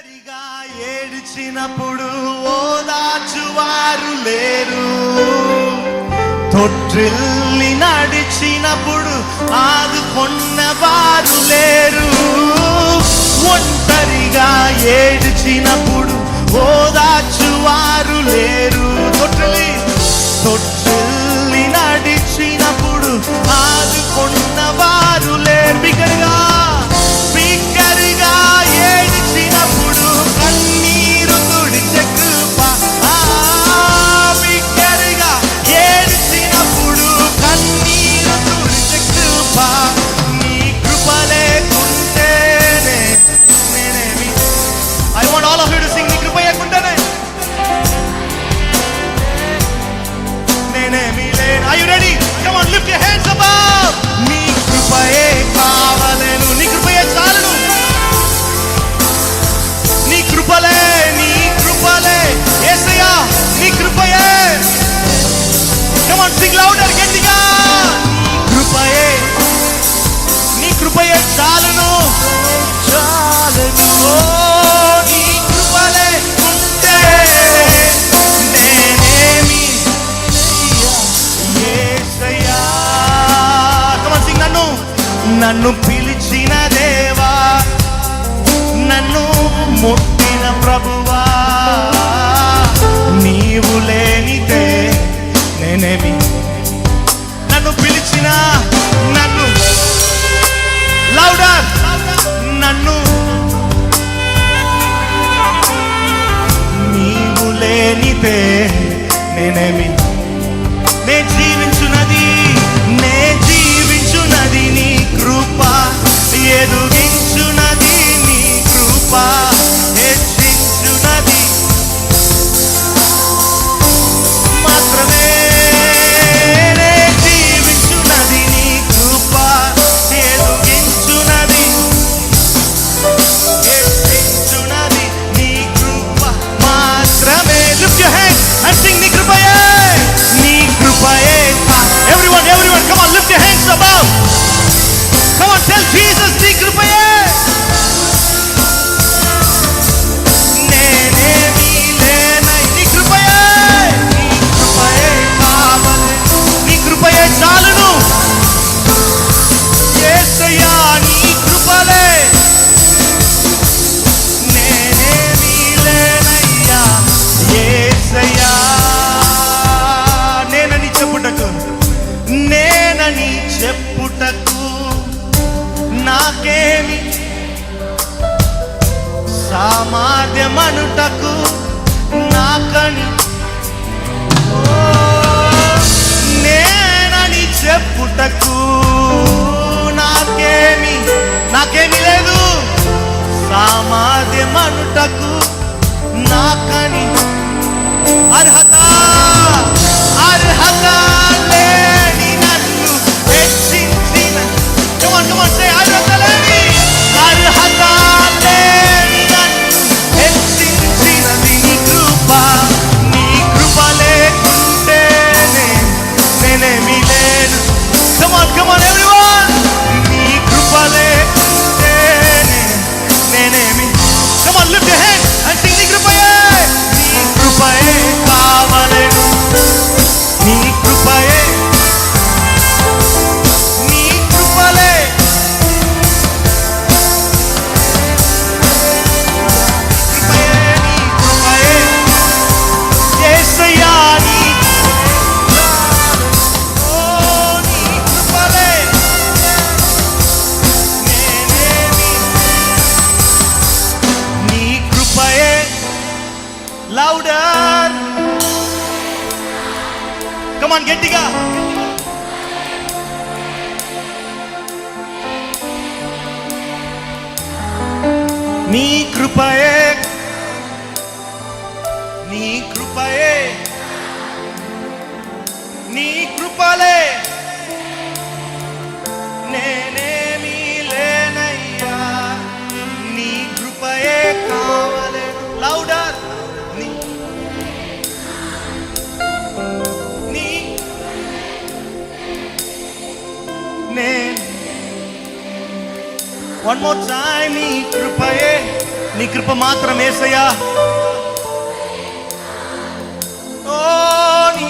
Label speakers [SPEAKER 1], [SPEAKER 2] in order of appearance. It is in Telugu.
[SPEAKER 1] ఒంటరిగా ఏడిచినప్పుడు ఓదాచువారు లేరు. తొట్టిల్లి నడిచినప్పుడు ఆదుకొన్నవారు లేరు. ఒంటరిగా ఏడిచినప్పుడు ఓదాచువారు లేరు. తొట్టిలి తొట్టి you ready? Come on, lift your hands above. Me కృపయే కా నన్ను పిలిచిన దేవా నన్ను ముట్టిన ప్రభువా. నీవు లేనితే నేనేమి? నన్ను పిలిచిన నన్ను. లౌడర్ నన్ను. నీవు లేనితే నేనేమి? ஏதும் ప్రేమనుటకు నాకని నేనని చెప్పుటకు నాకేమి నాకేమి లేదు. సామాధ్యమనుటకు నాకని అర్హ come on come on everyone. Come on lift your hands. Louder come on గట్టిగా నీ కృపయే నీ కృపయే నీ కృపలే వన్ మోర్ టైం నీ కృపయే నీ కృప మాత్రం ఏసయ్యా. ఓ నీ